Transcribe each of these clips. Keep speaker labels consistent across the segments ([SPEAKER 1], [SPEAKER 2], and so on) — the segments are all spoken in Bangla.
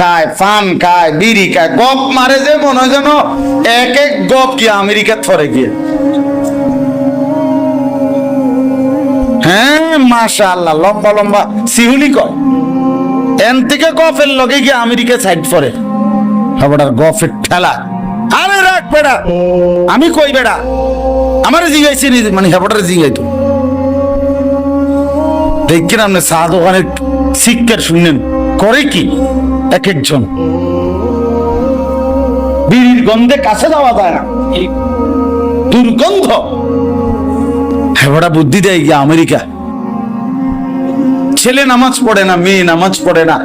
[SPEAKER 1] খায়, ফান খায়, বিড়ি খায়, গপ মারে যে মনে হয় যেন এক এক গপ কি আমেরিকা থরে গিয়ে। হ্যাঁ মাশা আল্লাহ লম্বা লম্বা, সিহুলি কয়। এন থেকে গফের লগে গিয়ে আমেরিকা সাইড পরে আবার গফের ঠেলা। আরে রাখ বেড়া, আমি কই বেড়া? আমারে জিগাইছি মানে হেবটারে জিগাই তো। দেখছেন আপনি চা দোকানের শিক্ষার শুনলেন করে কি? এক একজন। বিড়ির গন্ধে কাছে যাওয়া যায় না। দুর্গন্ধ। হেবড়া বুদ্ধি দেয় গিয়া আমেরিকা। ছেলে নামাজ পড়ে না, মেয়ে নামাজ পড়ে না।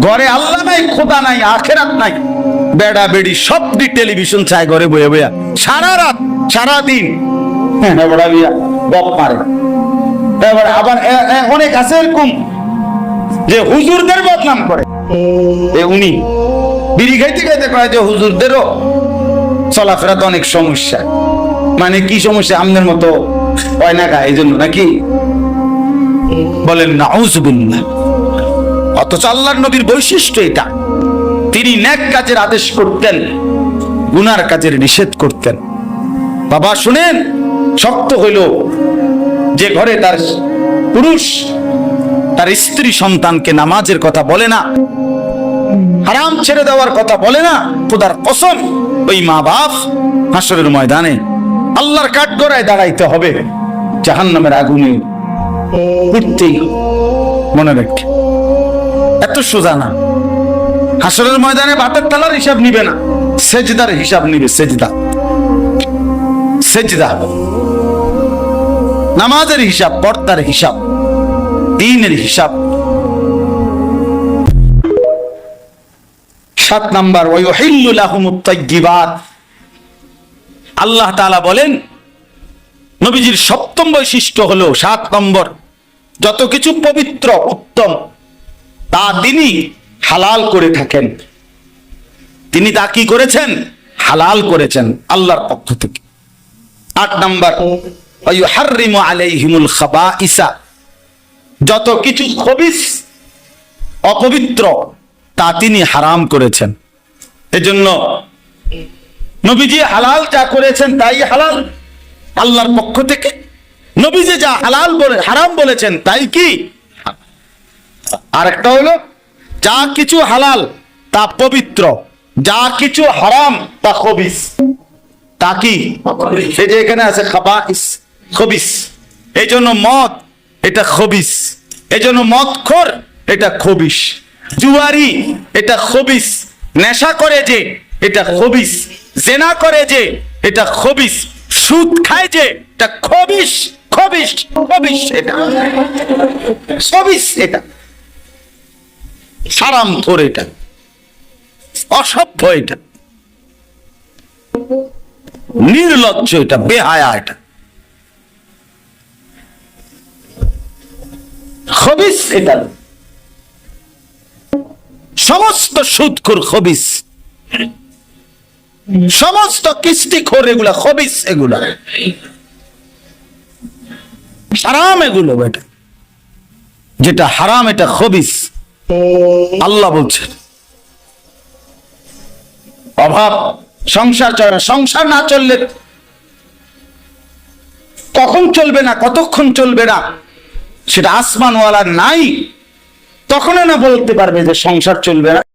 [SPEAKER 1] ঘরে আল্লাহ নাই, খোদা নাই, আখেরাত নাই। বেড়া বেড়ি সবটি টেলিভিশন চায় ঘরে বয়ে বয়া। সারা রাত, সারা দিন। হেবড়া বিয়া গপ মারে। আবার অনেক আছে এরকম। যে হুজুরদের বদনাম করে। উনি বিড়ি খাইতে খাইতে কয় যে হুজুরদেরও চলাফেরাতে অনেক সমস্যা। মানে কি সমস্যা? আমনের মতো হয় না এই জন্য নাকি? বলেন না অথচ আল্লাহর নবীর বৈশিষ্ট্য এটা। তিনি ন্যাক কাজের আদেশ করতেন, গুনার কাজের নিষেধ করতেন। বাবা, শুনেন, শক্ত হইল যে ঘরে তার পুরুষ তার স্ত্রী সন্তানকে নামাজের কথা বলে না। হারাম ছেড়ে দেওয়ার কথা বলে না। খোদার কসম, ওই মা বাপ হাসরের ময়দানে আল্লাহর কাঠগড়ায় দাঁড়াইতে হবে। জাহান্নামের আগুনে উঠতেই মনে রাখি। এত সোজা না। হাসরের ময়দানে ভাতের তালার হিসাব নিবে না। সেজদার হিসাব নিবে, সেজদা। সেজদা নামাজের হিসাব, পর্দার হিসাব। দিনের হিসাব। সাত নাম্বার আল্লাহ তাআলা বলেন, নবীজির সপ্তম বৈশিষ্ট্য হলো সাত নম্বর, যত কিছু পবিত্র, উত্তম, তা তিনি হালাল করে থাকেন। তিনি তা কি করেছেন? হালাল করেছেন আল্লাহর পক্ষ থেকে। আট নাম্বার আলাইহিমুল খাবাইসা যত কিছু খবিস অপবিত্র, তা তিনি হারাম করেছেন। এজন্য নবীজি হালাল যা করেছেন তাই হালাল। আল্লাহর পক্ষ থেকে নবীজি যা হালাল বলে, হারাম বলেছেন তাই কি? আরেকটা হলো, যা কিছু হালাল তা পবিত্র, যা কিছু হারাম তা খবিস তা কি? এই যে এখানে আছে খাবাইস খবিস এই জন্য মদ এটা খবিস। এই জন্য মদ খোর এটা খবিস। জুয়ারি, এটা খবিস। নেশা করে যে, এটা খবিস। জেনা করে যে, এটা খবিস। সুদ খায় যে, এটা খবিস খবিস খবিস এটা। খবিস এটা। সারাম থোর এটা। অসভ্য এটা। নির্লজ্জ এটা, বেহায়া এটা। খবিস এটা সমস্ত সুদখোর খবিস। সমস্ত কিস্তিখোর এগুলা, খবিস এগুলা। হারাম এগুলো বেটা। যেটা হারাম, এটা খবিস। আল্লাহ বলছেন। অভাব, সংসার চলে। সংসার না চললে কখন চলবে না, কতক্ষণ চলবে না? সেটা আসমানওয়ালা নাই তখনও না বলতে পারবে যে সংসার চলবে না।